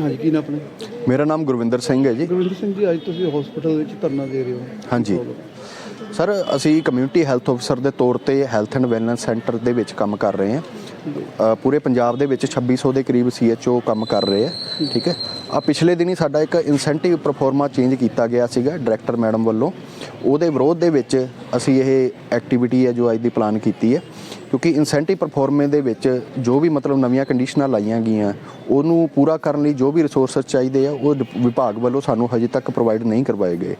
ਹਾਂਜੀ ਕੀ ਨਾ ਆਪਣੇ? ਮੇਰਾ ਨਾਮ ਗੁਰਵਿੰਦਰ ਸਿੰਘ ਹੈ ਜੀ। ਗੁਰਵਿੰਦਰ ਸਿੰਘ ਜੀ ਅੱਜ ਤੁਸੀਂ ਹਸਪੀਟਲ ਵਿੱਚ ਧਰਨਾ ਦੇ ਰਹੇ ਹੋ। ਹਾਂਜੀ। ਸਰ ਅਸੀਂ ਕਮਿਊਨਿਟੀ ਹੈਲਥ ਅਫਸਰ ਦੇ ਤੌਰ ਤੇ ਹੈਲਥ ਐਂਡ ਵੈਲਨੈਸ ਸੈਂਟਰ ਦੇ ਵਿੱਚ ਕੰਮ ਕਰ ਰਹੇ ਹਾਂ। ਅ, ਪੂਰੇ ਪੰਜਾਬ ਦੇ ਵਿੱਚ 2600 ਦੇ ਕਰੀਬ ਸੀਐਚਓ ਕੰਮ ਕਰ ਰਹੇ ਆ ਠੀਕ ਹੈ। ਆ ਪਿਛਲੇ ਦਿਨੀ ਸਾਡਾ ਇੱਕ ਇਨਸੈਂਟਿਵ ਪਰਫਾਰਮਾ ਚੇਂਜ ਕੀਤਾ ਗਿਆ ਸੀਗਾ ਡਾਇਰੈਕਟਰ ਮੈਡਮ ਵੱਲੋਂ। ਉਹਦੇ ਵਿਰੋਧ ਦੇ ਵਿੱਚ ਅਸੀਂ ਇਹ ਐਕਟੀਵਿਟੀ ਹੈ ਜੋ ਅੱਜ ਦੀ ਪਲਾਨ ਕੀਤੀ ਹੈ। ਕਿਉਂਕਿ ਇਨਸੈਂਟਿਵ ਪਰਫਾਰਮੇ ਦੇ ਵਿੱਚ ਜੋ ਵੀ ਮਤਲਬ ਨਵੀਆਂ ਕੰਡੀਸ਼ਨਾਂ ਲਾਈਆਂ ਗਈਆਂ, ਉਹਨੂੰ ਪੂਰਾ ਕਰਨ ਲਈ ਜੋ ਵੀ ਰਿਸੋਰਸਸ ਚਾਹੀਦੇ ਆ, ਉਹ ਵਿਭਾਗ ਵੱਲੋਂ ਸਾਨੂੰ ਹਜੇ ਤੱਕ ਪ੍ਰੋਵਾਈਡ ਨਹੀਂ ਕਰਵਾਏ ਗਏ।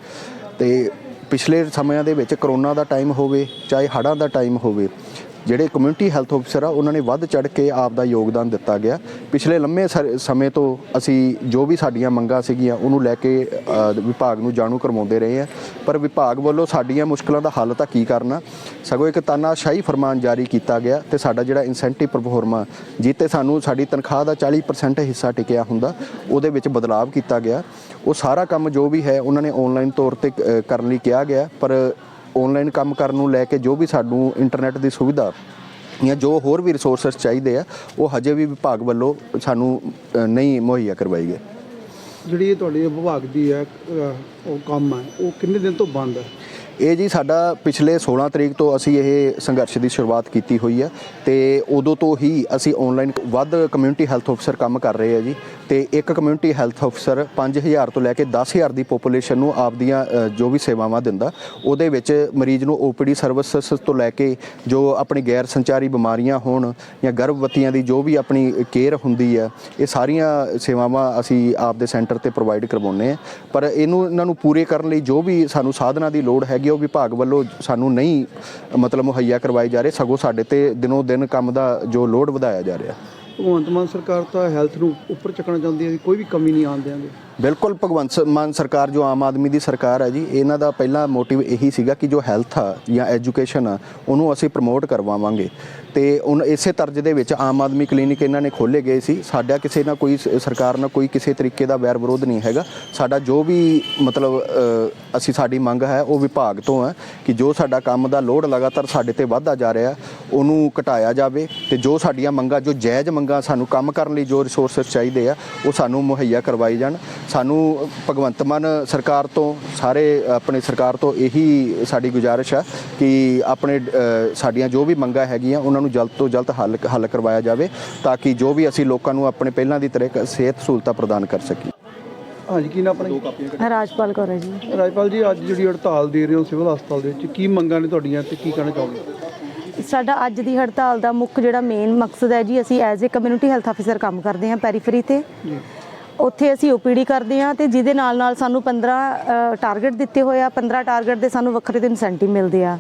ਤੇ ਪਿਛਲੇ ਸਮਿਆਂ ਦੇ ਵਿੱਚ ਕਰੋਨਾ ਦਾ ਟਾਈਮ ਹੋਵੇ, ਚਾਹੇ ਹੜ੍ਹਾਂ ਦਾ ਟਾਈਮ ਹੋਵੇ ਜਿਹੜੇ ਕਮਿਊਨਿਟੀ ਹੈਲਥ ਅਫਸਰ ਆ, ਉਹਨਾਂ ਨੇ ਵੱਧ ਚੜ ਕੇ ਆਪ ਦਾ ਯੋਗਦਾਨ ਦਿੱਤਾ ਗਿਆ। ਪਿਛਲੇ ਲੰਮੇ ਸਰ- ਸਮੇਂ ਤੋਂ ਅਸੀਂ ਜੋ ਵੀ ਸਾਡੀਆਂ ਮੰਗਾਂ ਸੀਗੀਆਂ, ਉਹਨੂੰ ਲੈ ਕੇ ਵਿਭਾਗ ਨੂੰ ਜਾਣੂ ਕਰਵਾਉਂਦੇ ਰਹੇ ਆ। ਪਰ ਵਿਭਾਗ ਵੱਲੋਂ ਸਾਡੀਆਂ ਮੁਸ਼ਕਲਾਂ ਦਾ ਹੱਲ ਤਾਂ ਕੀ ਕਰਨਾ? ਸਗੋਂ ਇੱਕ ਤਾਨਾਸ਼ਾਹੀ ਫਰਮਾਨ ਜਾਰੀ ਕੀਤਾ ਗਿਆ ਤੇ ਸਾਡਾ ਜਿਹੜਾ ਇਨਸੈਂਟਿਵ ਪਰਫਾਰਮਾ ਜਿੱਤੇ ਸਾਨੂੰ ਸਾਡੀ ਤਨਖਾਹ ਦਾ 40% ਹਿੱਸਾ ਟਿਕਿਆ ਹੁੰਦਾ, ਉਹਦੇ ਵਿੱਚ ਬਦਲਾਵ ਕੀਤਾ ਗਿਆ। ਉਹ ਸਾਰਾ ਕੰਮ ਜੋ ਵੀ ਹੈ, ਉਹਨਾਂ ਨੇ ਆਨਲਾਈਨ ਤੌਰ ਤੇ ਕਰਨ ਲਈ ਕਿਹਾ ਗਿਆ। ਪਰ ਆਨਲਾਈਨ ਕੰਮ ਕਰਨ ਨੂੰ ਲੈ ਕੇ ਜੋ ਵੀ ਸਾਨੂੰ ਇੰਟਰਨੈਟ ਦੀ ਸੁਵਿਧਾ ਜਾਂ ਜੋ ਹੋਰ ਵੀ ਰਿਸੋਰਸਸ ਚਾਹੀਦੇ ਆ ਉਹ ਹਜੇ ਵੀ ਵਿਭਾਗ ਵੱਲੋਂ ਸਾਨੂੰ ਨਹੀਂ ਮੁਹੱਈਆ ਕਰਵਾਈ ਗਏ ਜਿਹੜੀ ਇਹ ਤੁਹਾਡੀ ਵਿਭਾਗ ਦੀ ਹੈ ਉਹ ਕੰਮ ਹੈ ਉਹ ਕਿੰਨੇ ਦਿਨ ਤੋਂ ਬੰਦ ਹੈ? ਇਹ ਜੀ ਸਾਡਾ ਪਿਛਲੇ 16 ਤਰੀਕ ਤੋਂ ਅਸੀਂ ਇਹ ਸੰਘਰਸ਼ ਦੀ ਸ਼ੁਰੂਆਤ ਕੀਤੀ ਹੋਈ ਹੈ ਤੇ ਉਦੋਂ ਤੋਂ ਹੀ ਅਸੀਂ ਆਨਲਾਈਨ ਵੱਧ ਕਮਿਊਨਿਟੀ ਹੈਲਥ ਅਫਸਰ ਕੰਮ ਕਰ ਰਹੇ ਆ ਜੀ। ਤੇ ਇੱਕ ਕਮਿਊਨਿਟੀ ਹੈਲਥ ਅਫਸਰ 5000 ਤੋਂ ਲੈ ਕੇ 10000 ਦੀ ਪੋਪੂਲੇਸ਼ਨ ਨੂੰ ਆਪਦੀਆਂ ਜੋ ਵੀ ਸੇਵਾਵਾਂ ਦਿੰਦਾ, ਉਹਦੇ ਵਿੱਚ ਮਰੀਜ਼ ਨੂੰ ਓਪੀਡੀ ਸਰਵਿਸਿਜ਼ ਤੋਂ ਲੈ ਕੇ ਜੋ ਆਪਣੀ ਗੈਰ ਸੰਚਾਰੀ ਬਿਮਾਰੀਆਂ ਹੋਣ ਜਾਂ ਗਰਭਵਤੀਆਂ ਦੀ ਜੋ ਵੀ ਆਪਣੀ ਕੇਅਰ ਹੁੰਦੀ ਹੈ, ਇਹ ਸਾਰੀਆਂ ਸੇਵਾਵਾਂ ਅਸੀਂ ਆਪਦੇ ਸੈਂਟਰ ਤੇ ਪ੍ਰੋਵਾਈਡ ਕਰਵਾਉਂਦੇ ਆ ਪਰ ਇਹਨੂੰ, ਇਹਨਾਂ ਨੂੰ ਪੂਰੇ ਕਰਨ ਲਈ ਜੋ ਵੀ ਸਾਨੂੰ ਸਾਧਨਾਂ ਦੀ ਲੋੜ ਹੈਗੀ, ਉਹ ਵਿਭਾਗ ਵੱਲੋਂ ਸਾਨੂੰ ਨਹੀਂ, ਮਤਲਬ ਮੁਹੱਈਆ ਕਰਵਾਏ ਜਾ ਰਹੇ, ਸਗੋਂ ਸਾਡੇ ਤੇ ਦਿਨੋਂ ਦਿਨ ਕੰਮ ਦਾ ਜੋ ਲੋਡ ਵਧਾਇਆ ਜਾ ਰਿਹਾ। ਭਗਵੰਤ ਮਾਨ ਸਰਕਾਰ ਤਾਂ ਹੈਲਥ ਨੂੰ ਉੱਪਰ ਚੱਕਣਾ ਚਾਹੁੰਦੀ ਹੈ, ਕੋਈ ਵੀ ਕਮੀ ਨਹੀਂ ਆਉਣ ਦਿਆਂਗੇ। ਬਿਲਕੁਲ ਭਗਵੰਤ ਮਾਨ ਸਰਕਾਰ ਜੋ ਆਮ ਆਦਮੀ ਦੀ ਸਰਕਾਰ ਹੈ ਜੀ, ਇਹਨਾਂ ਦਾ ਪਹਿਲਾ ਮੋਟਿਵ ਇਹੀ ਸੀਗਾ ਕਿ ਜੋ ਹੈਲਥ ਆ ਜਾਂ ਐਜੂਕੇਸ਼ਨ ਆ, ਉਹਨੂੰ ਅਸੀਂ ਪ੍ਰਮੋਟ ਕਰਵਾਵਾਂਗੇ। ਤੇ ਹੁਣ ਇਸੇ ਤਰਜ ਦੇ ਵਿੱਚ ਆਮ ਆਦਮੀ ਕਲੀਨਿਕ ਇਹਨਾਂ ਨੇ ਖੋਲੇ ਗਏ ਸੀ। ਸਾਡਾ ਕਿਸੇ ਨਾਲ ਕੋਈ ਸ- ਸਰਕਾਰ ਨਾਲ ਕੋਈ ਕਿਸੇ ਤਰੀਕੇ ਦਾ ਵੈਰ ਵਿਰੋਧ ਨਹੀਂ ਹੈਗਾ। ਸਾਡਾ ਜੋ ਵੀ ਮਤਲਬ ਅਸੀਂ ਸਾਡੀ ਮੰਗ ਹੈ, ਉਹ ਵਿਭਾਗ ਤੋਂ ਹੈ ਕਿ ਜੋ ਸਾਡਾ ਕੰਮ ਦਾ ਲੋਡ ਲਗਾਤਾਰ ਸਾਡੇ ਤੇ ਵਧਦਾ ਜਾ ਰਿਹਾ, ਉਹਨੂੰ ਘਟਾਇਆ ਜਾਵੇ ਤੇ ਜੋ ਸਾਡੀਆਂ ਮੰਗਾਂ, ਜੋ ਜਾਇਜ਼ ਮੰਗਾਂ ਸਾਨੂੰ ਕੰਮ ਕਰਨ ਲਈ ਜੋ ਰਿਸੋਰਸਸ ਚਾਹੀਦੇ ਆ, ਉਹ ਸਾਨੂੰ ਮੁਹੱਈਆ ਕਰਵਾਏ ਜਾਣ। ਸਾਨੂੰ ਭਗਵੰਤ ਮਾਨ ਸਰਕਾਰ ਤੋਂ ਸਾਰੇ ਆਪਣੇ ਸਰਕਾਰ ਤੋਂ ਇਹੀ ਸਾਡੀ ਗੁਜ਼ਾਰਿਸ਼ ਹੈ ਕਿ ਆਪਣੇ ਸਾਡੀਆਂ ਜੋ ਵੀ ਮੰਗਾਂ ਹੈਗੀਆਂ ਉਹਨਾਂ ਨੂੰ ਜਲਦ ਤੋਂ ਜਲਦ ਹੱਲ ਹੱਲ ਕਰਵਾਇਆ ਜਾਵੇ ਤਾਂ ਕਿ ਜੋ ਵੀ ਅਸੀਂ ਲੋਕਾਂ ਨੂੰ ਆਪਣੇ ਪਹਿਲਾਂ ਦੀ ਤਰ੍ਹਾਂ ਸਿਹਤ ਸਹੂਲਤਾਂ ਪ੍ਰਦਾਨ ਕਰ ਸਕੀਏ। ਹਾਂਜੀ ਕੀ ਨਾ ਆਪਣੇ ਰਾਜਪਾਲ ਕੌਰ ਹੈ ਜੀ। ਰਾਜਪਾਲ ਜੀ ਅੱਜ ਜਿਹੜੀ ਹੜਤਾਲ ਦੇ ਰਹੇ ਹੋ ਸਿਵਲ ਹਸਪਤਾਲ ਦੇ ਵਿੱਚ ਕੀ ਮੰਗਾਂ ਨੇ ਤੁਹਾਡੀਆਂ ਤੇ ਕੀ ਕਹਿਣਾ ਚਾਹੋਗੇ? ਸਾਡਾ ਅੱਜ ਦੀ ਹੜਤਾਲ ਦਾ ਮੁੱਖ ਜਿਹੜਾ ਮੇਨ ਮਕਸਦ ਹੈ ਜੀ ਅਸੀਂ as a community health officer ਕੰਮ ਕਰਦੇ ਹਾਂ ਪੈਰੀਫਰੀ ਤੇ। ਉੱਥੇ ਅਸੀਂ ਓਪੀਡੀ ਕਰਦੇ ਹਾਂ ਤੇ ਜਿਹਦੇ ਨਾਲ ਨਾਲ ਸਾਨੂੰ 15 ਟਾਰਗੇਟ ਦਿੱਤੇ ਹੋਏ ਆ 15 ਟਾਰਗੇਟ ਦੇ ਸਾਨੂੰ ਵੱਖਰੇ ਤੋਂ ਇਨਸੈਂਟਿਵ ਮਿਲਦੇ ਆ।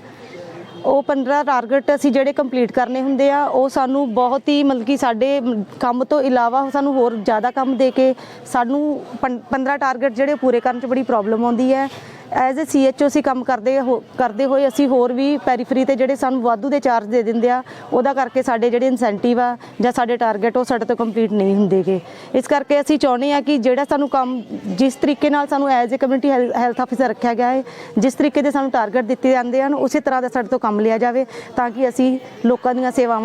ਉਹ 15 ਟਾਰਗੇਟ ਅਸੀਂ ਜਿਹੜੇ ਕੰਪਲੀਟ ਕਰਨੇ ਹੁੰਦੇ ਆ, ਉਹ ਸਾਨੂੰ ਬਹੁਤ ਹੀ ਮਤਲਬ ਕਿ ਸਾਡੇ ਕੰਮ ਤੋਂ ਇਲਾਵਾ ਸਾਨੂੰ ਹੋਰ ਜ਼ਿਆਦਾ ਕੰਮ ਦੇ ਕੇ ਸਾਨੂੰ ਪੰ- 15 ਟਾਰਗੇਟ ਜਿਹੜੇ ਪੂਰੇ ਕਰਨ 'ਚ ਬੜੀ ਪ੍ਰੋਬਲਮ ਆਉਂਦੀ ਹੈ। ਐਜ਼ ਅ ਸੀਐਚਓ ਅਸੀਂ ਕੰਮ ਕਰਦੇ ਹੋ- ਕਰਦੇ ਹੋਏ ਅਸੀਂ ਹੋਰ ਵੀ ਪੈਰੀਫਰੀ ਤੇ ਜਿਹੜੇ ਸਾਨੂੰ ਵਾਧੂ ਦੇ ਚਾਰਜ ਦੇ ਦਿੰਦੇ ਆ, ਉਹਦਾ ਕਰਕੇ ਸਾਡੇ ਜਿਹੜੇ ਇਨਸੈਂਟਿਵ ਆ ਜਾਂ ਸਾਡੇ ਟਾਰਗੇਟ ਉਹ ਸਾਡੇ ਤੋਂ ਕੰਪਲੀਟ ਨਹੀਂ ਹੁੰਦੇਗੇ। ਇਸ ਕਰਕੇ ਅਸੀਂ ਚਾਹੁੰਦੇ ਆ ਕਿ ਜਿਹੜਾ ਸਾਨੂੰ ਕੰਮ, ਜਿਸ ਤਰੀਕੇ ਨਾਲ ਸਾਨੂੰ as a community health officer ਰੱਖਿਆ ਗਿਆ ਹੈ, ਜਿਸ ਤਰੀਕੇ ਦੇ ਸਾਨੂੰ ਟਾਰਗੇਟ ਦਿੱਤੇ ਜਾਂਦੇ ਹਨ, ਉਸੇ ਤਰ੍ਹਾਂ ਦਾ ਸਾਡੇ ਤੋਂ ਕੰਮ ਲਿਆ ਜਾਵੇ, ਤਾਂ ਕਿ ਅਸੀਂ ਲੋਕਾਂ ਦੀਆਂ ਸੇਵਾਵਾਂ